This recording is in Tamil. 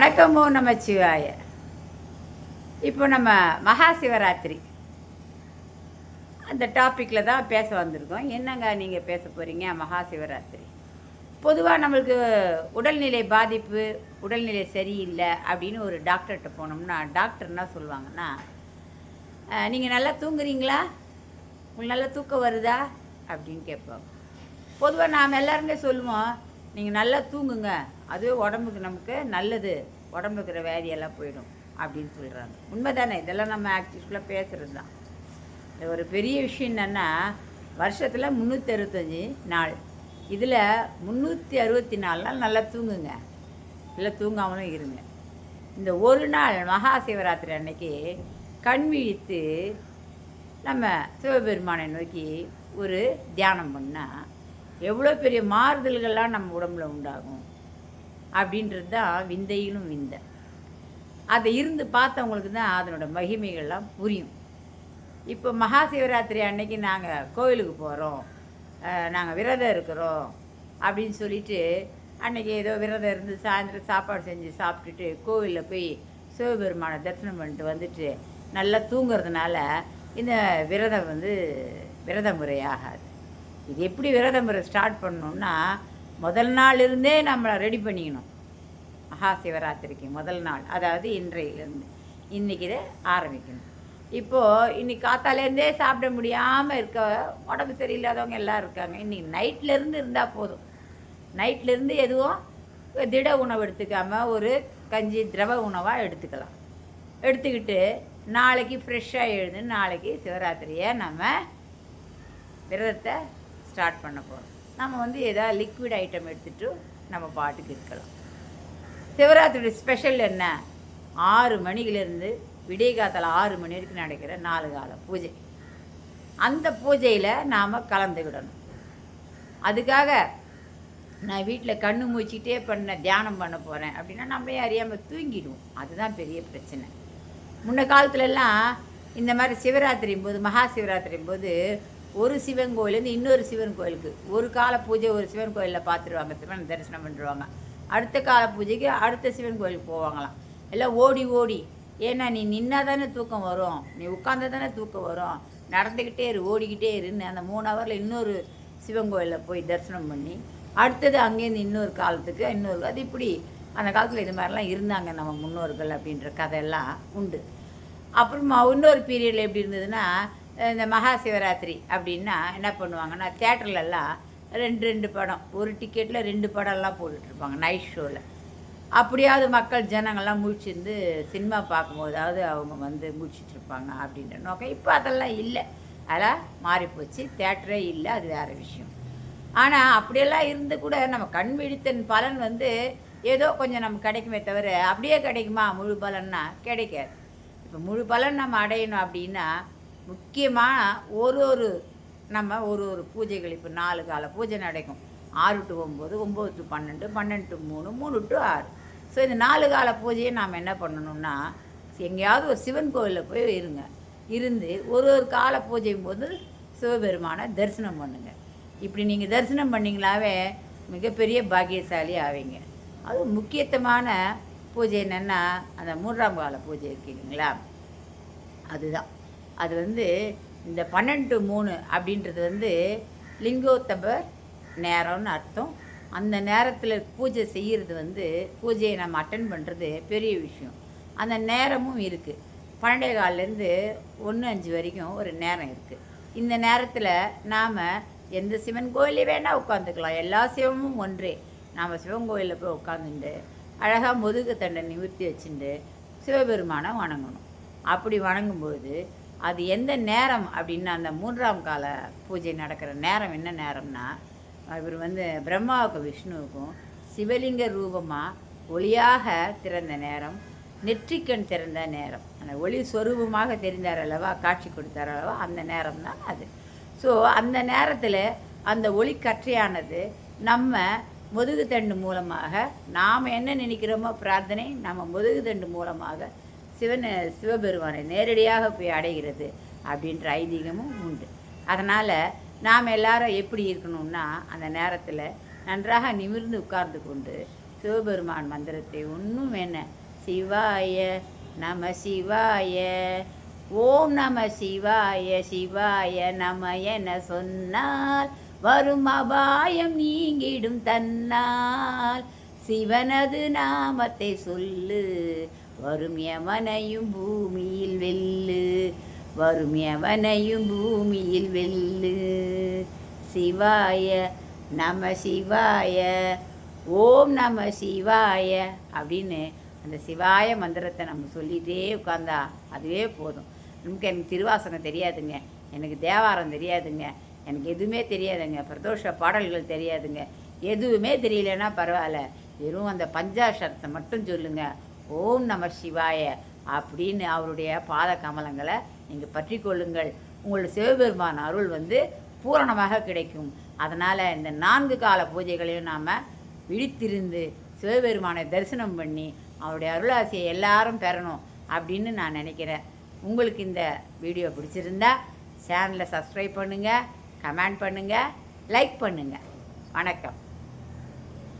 வணக்கம் நம்ம சிவாய இப்போ நம்ம மகா சிவராத்திரி அந்த டாப்பிக்கில் தான் பேச வந்திருக்கோம். என்னங்க நீங்கள் பேச போகிறீங்க மகா சிவராத்திரி பொதுவாக நம்மளுக்கு உடல்நிலை பாதிப்பு உடல்நிலை சரியில்லை அப்படின்னு ஒரு டாக்டர்கிட்ட போனோம்னா டாக்டர் என்ன சொல்லுவாங்கன்னா நீங்கள் நல்லா தூங்குறீங்களா? உங்களுக்கு நல்லா தூக்கம் வருதா? அப்படின்னு கேட்போம் பொதுவாக நாம் எல்லாருமே சொல்லுவோம் நீங்கள் நல்லா தூங்குங்க. அது உடம்புக்கு நமக்கு நல்லது உடம்புல இருக்கிற போயிடும் அப்படின்னு சொல்கிறாங்க உண்மை தானே இதெல்லாம் நம்ம ஆக்சுவலாக பேசுகிறது தான் இது ஒரு பெரிய விஷயம் என்னென்னா வருஷத்தில் முந்நூற்றி அறுபத்தஞ்சி நாள். இதில் முந்நூற்றி அறுபத்தி நாலு நாள் நல்லா தூங்குங்க. இல்லை தூங்காமலும் இருங்க. இந்த ஒரு நாள் மகா சிவராத்திரி அன்னைக்கு கண் விழித்து நம்ம சிவபெருமானை நோக்கி ஒரு தியானம் பண்ணால் எவ்வளோ பெரிய மாறுதல்கள்லாம் நம்ம உடம்புல உண்டாகும். அப்படின்றது தான் விந்தையிலும் விந்தை. அதை இருந்து பார்த்தவங்களுக்கு தான் அதனோட மகிமைகள்லாம் புரியும். இப்போ மகா சிவராத்திரி அன்னைக்கு நாங்கள் கோவிலுக்கு போகிறோம் நாங்கள் விரதம் இருக்கிறோம் அப்படின்னு சொல்லிட்டு அன்றைக்கி ஏதோ விரதம் இருந்து சாயந்தரம் சாப்பாடு செஞ்சு சாப்பிட்டுட்டு கோவிலில் போய் சிவபெருமானை தரிசனம் பண்ணிட்டு வந்துட்டு நல்லா தூங்குறதுனால இந்த விரதம் வந்து விரத முறையாகாது இது எப்படி விரத முறை ஸ்டார்ட் பண்ணணும்னா முதல் நாள் இருந்தே நம்மளை ரெடி பண்ணிக்கணும். மகா சிவராத்திரிக்கு முதல் நாள் அதாவது இன்றையிலேருந்து. இன்றைக்கி இதை ஆரம்பிக்கணும். இப்போது இன்னைக்கு காத்தாலேருந்தே சாப்பிட முடியாமல் இருக்க உடம்பு சரியில்லாதவங்க எல்லாம் இருக்காங்க. இன்றைக்கி நைட்லேருந்து இருந்தால் போதும். நைட்லேருந்து எதுவும் திட உணவு எடுத்துக்காமல் ஒரு கஞ்சி திரவ உணவாக எடுத்துக்கலாம். எடுத்துக்கிட்டு நாளைக்கு ஃப்ரெஷ்ஷாக எழுந்து நாளைக்கு சிவராத்திரியை நம்ம விரதத்தை ஸ்டார்ட் பண்ண போகிறோம் நம்ம வந்து ஏதாவது லிக்விட் ஐட்டம் எடுத்துகிட்டு நம்ம பாட்டுக்கு இருக்கலாம். சிவராத்திரியோட ஸ்பெஷல் என்ன? ஆறு மணியிலேருந்து விடிய ஆறு மணி வரைக்கும் நடக்கிற நாலு கால பூஜை. அந்த பூஜையில் நாம் கலந்துக்கிடணும். அதுக்காக நான் வீட்டில் கண்ணு மூச்சிக்கிட்டே பண்ண தியானம் பண்ண போகிறேன் அப்படின்னா நம்மளே அறியாமல் தூங்கிடுவோம். அதுதான் பெரிய பிரச்சனை. முன்ன காலத்துலலாம் இந்த மாதிரி சிவராத்திரியும் போது மகா சிவராத்திரியும் போது ஒரு சிவன் கோயிலேருந்து இன்னொரு சிவன் கோயிலுக்கு ஒரு கால பூஜை ஒரு சிவன் கோயிலில் பார்த்துருவாங்க சிவன் தரிசனம் பண்ணிடுவாங்க அடுத்த கால பூஜைக்கு அடுத்த சிவன் கோயிலுக்கு போவாங்களாம். எல்லாம் ஓடி ஓடி. ஏன்னா நீ நின்னா தானே தூக்கம் வரும். நீ உட்காந்தா தானே தூக்கம் வரும். நடந்துக்கிட்டே இரு ஓடிக்கிட்டே இருன்னு அந்த மூணு ஹவரில் இன்னொரு சிவன் கோயிலில் போய் தரிசனம் பண்ணி அடுத்தது அங்கேருந்து இன்னொரு காலத்துக்கு இன்னொரு அது இப்படி. அந்த காலத்தில் இது மாதிரிலாம் இருந்தாங்க நம்ம முன்னோர்கள் அப்படின்ற கதையெல்லாம் உண்டு. அப்புறமா இன்னொரு பீரியடில் எப்படி இருந்ததுன்னா இந்த மகா சிவராத்திரி அப்படின்னா என்ன பண்ணுவாங்கன்னா தேட்டர்லலாம் ரெண்டு ரெண்டு படம். ஒரு டிக்கெட்டில் ரெண்டு படம்லாம் போட்டுட்ருப்பாங்க நைட் ஷோவில் அப்படியாவது மக்கள் ஜனங்கள்லாம் முழிச்சிருந்து சினிமா பார்க்கும்போதாவது அவங்க வந்து முழிச்சிட்ருப்பாங்க அப்படின்ற நோக்கம் இப்போ அதெல்லாம் இல்லை. அதெல்லாம் மாறிப்போச்சு தேட்டரே இல்லை அது வேறு விஷயம். ஆனால் அப்படியெல்லாம் இருந்து கூட நம்ம கண் விழித்தன் பலன் வந்து ஏதோ கொஞ்சம் நமக்கு கிடைக்குமே தவிர அப்படியே கிடைக்குமா? முழு பலன்னா கிடைக்காது. இப்போ முழு பலன் நம்ம அடையணும் அப்படின்னா முக்கியமாக ஒரு ஒரு நம்ம ஒரு ஒரு பூஜைகள் இப்போ நாலு கால பூஜை நடக்கும். ஆறு டு ஒம்பது ஒம்பது டு பன்னெண்டு பன்னெண்டு டு மூணு மூணு டு ஆறு. ஸோ இந்த நாலு கால பூஜையை நாம் என்ன பண்ணணும்னா எங்கேயாவது ஒரு சிவன் கோவிலில் போய் இருங்க. இருந்து ஒரு ஒரு கால பூஜையும் போது சிவபெருமானை தரிசனம் பண்ணுங்கள் இப்படி நீங்கள் தரிசனம் பண்ணிங்களாவே மிகப்பெரிய பாக்கியசாலி ஆவீங்க. அது முக்கியத்துவமான பூஜை என்னென்னா அந்த மூன்றாம் கால பூஜை இருக்கீங்களா இல்லைங்களா? அதுதான். அது வந்து இந்த பன்னெண்டு மூணு அப்படின்றது வந்து லிங்கோத்தபர் நேரம்னு அர்த்தம். அந்த நேரத்தில் பூஜை செய்கிறது வந்து பூஜையை நம்ம அட்டன் பண்ணுறது பெரிய விஷயம். அந்த நேரமும் இருக்குது பன்னெண்டே காலிலேருந்து ஒன்று அஞ்சு வரைக்கும் ஒரு நேரம் இருக்குது இந்த நேரத்தில் நாம் எந்த சிவன் கோயிலையும் வேணால் உட்காந்துக்கலாம் எல்லா சிவமும் ஒன்றே. நாம் சிவன் கோயிலில் போய் உட்காந்துட்டு அழகாக முதுகு தண்டை நிவர்த்தி வச்சுட்டு சிவபெருமானை வணங்கணும். அப்படி வணங்கும்போது அது எந்த நேரம் அப்படின்னா அந்த மூன்றாம் கால பூஜை நடக்கிற நேரம் என்ன நேரம்னா இவர் வந்து பிரம்மாவுக்கும் விஷ்ணுவுக்கும் சிவலிங்க ரூபமாக ஒளியாக திறந்த நேரம் நெற்றிக்கண் திறந்த நேரம். அந்த ஒளி சொரூபமாக தெரிந்தார் அல்லவா காட்சி கொடுத்தார் அல்லவா அந்த நேரம் தான் அது. ஸோ அந்த நேரத்தில் அந்த ஒளி கற்றையானது நம்ம முதுகு தண்டு மூலமாக நாம் என்ன நினைக்கிறோமோ பிரார்த்தனை நம்ம முதுகு தண்டு மூலமாக சிவன் சிவபெருமானை நேரடியாக போய் அடைகிறது அப்படின்ற ஐதீகமும் உண்டு. அதனால் நாம் எல்லாரும் எப்படி இருக்கணும்னா அந்த நேரத்தில் நன்றாக நிமிர்ந்து உட்கார்ந்து கொண்டு சிவபெருமான் மந்திரத்தை ஒன்றும் என்ன சிவாய நம சிவாய ஓம் நம சிவாய சிவாய நம என சொன்னால் வரும் அபாயம் நீங்கிடும் தன்னால். சிவனது நாமத்தை சொல்லு வரும் எவனையும் பூமியில் வெல்லு வரும் எவனையும் பூமியில் வெல்லு. சிவாய நம சிவாய ஓம் நம சிவாய அப்படின்னு அந்த சிவாய மந்திரத்தை நம்ம சொல்லிகிட்டே உட்காந்தா அதுவே போதும். நமக்கு எனக்கு திருவாசகம் தெரியாதுங்க. எனக்கு தேவாரம் தெரியாதுங்க. எனக்கு எதுவுமே தெரியாதுங்க. பிரதோஷ பாடல்கள் தெரியாதுங்க. எதுவுமே தெரியலன்னா பரவாயில்ல. வெறும் அந்த பஞ்சாஷரத்தை மட்டும் சொல்லுங்கள் ஓம் நம சிவாய அப்படின்னு அவருடைய பாத கமலங்களை நீங்கள் பற்றி கொள்ளுங்கள். உங்களுடைய சிவபெருமான் அருள் வந்து பூரணமாக கிடைக்கும். அதனால் இந்த நான்கு கால பூஜைகளையும் நாம் விழித்திருந்து சிவபெருமானை தரிசனம் பண்ணி அவருடைய அருளாசியை எல்லாரும் பெறணும் அப்படின்னு நான் நினைக்கிறேன். உங்களுக்கு இந்த வீடியோ பிடிச்சிருந்தா சேனலை சப்ஸ்கிரைப் பண்ணுங்கள் கமெண்ட் பண்ணுங்கள் லைக் பண்ணுங்கள் வணக்கம்.